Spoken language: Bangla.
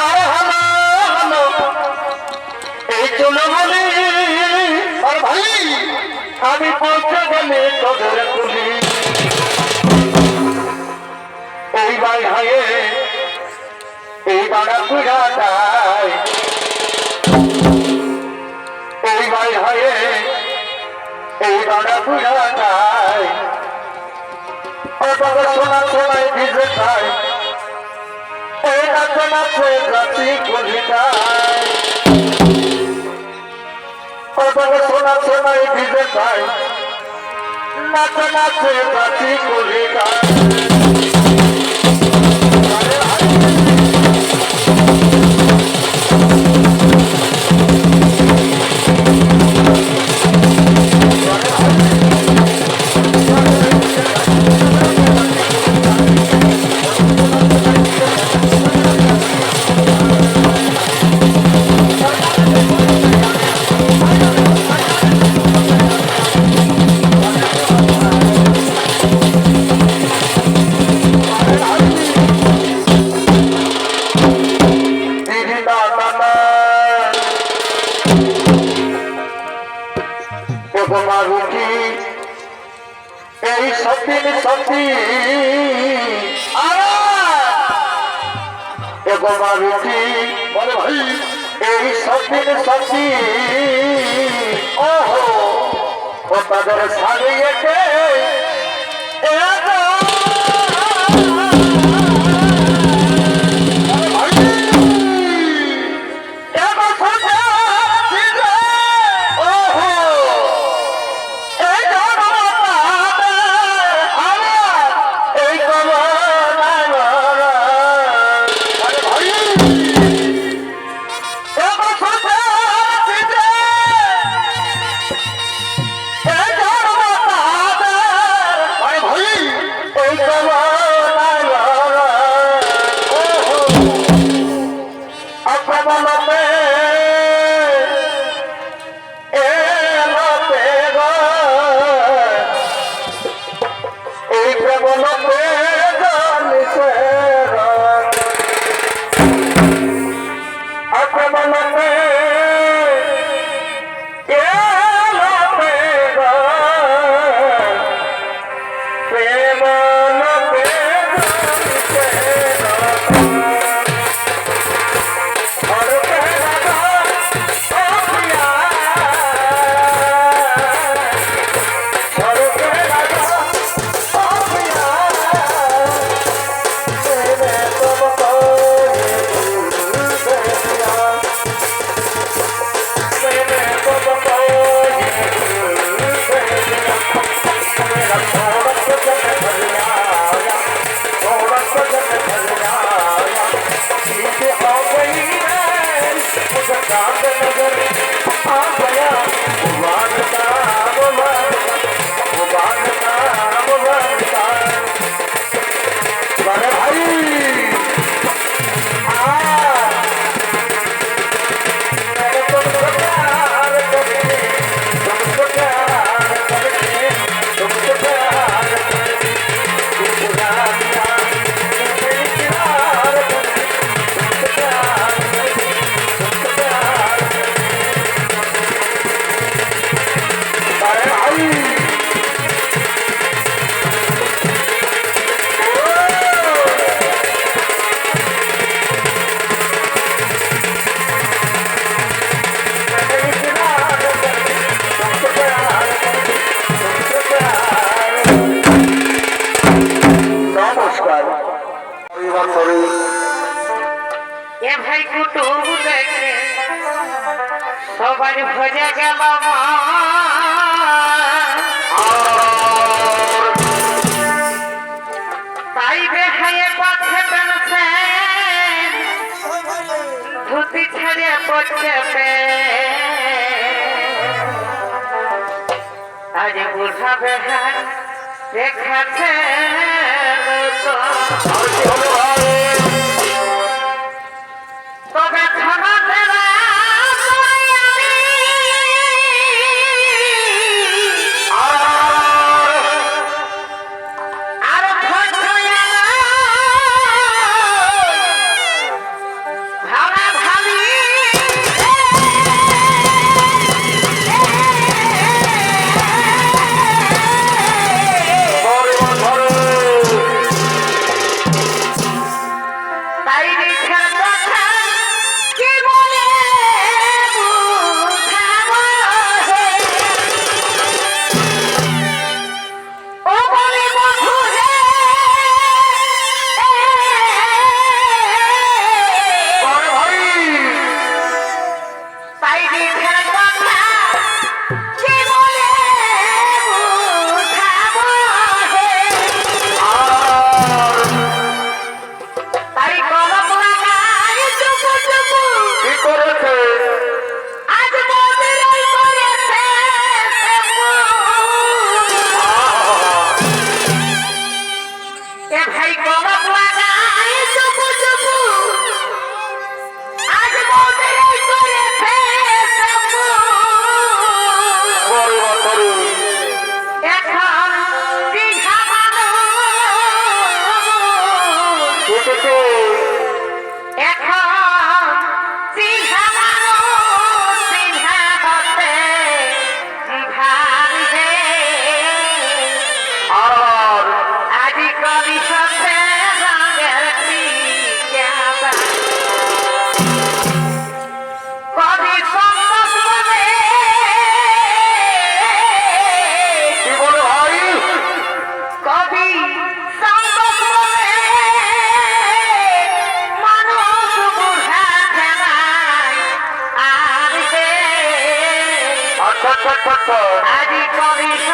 আরে হলো হলো এই চলো বলি আর ভাই, আমি পৌঁছে গেলে তোদের তুলি এই ভাই হায়ে এই বাড়া পুরা যায়। এই ভাই হায়ে এই বাড়া পুরা যায়। বাবা সোনা সোনায় ভিজে খায় এই নাচে নাচে জাতি ও বাবা সোনা সোনায় ভিজে খায় নাচে নাচে জাতি কলিতায় মারুতি এই সতীন সতী এবং মারুতি বলে ভাই, এই সতীন সতী, ওহো, ও তাদের সারিয়েছে বলতে এ ভাই কুটুম দেখে সবার ভজে গেল তাই দেখায় পথে টানছে ধুতি ছেড়ে পড়ছে আজ বুঝা বেহার দেখাচ্ছে তবে ক্ষমা আর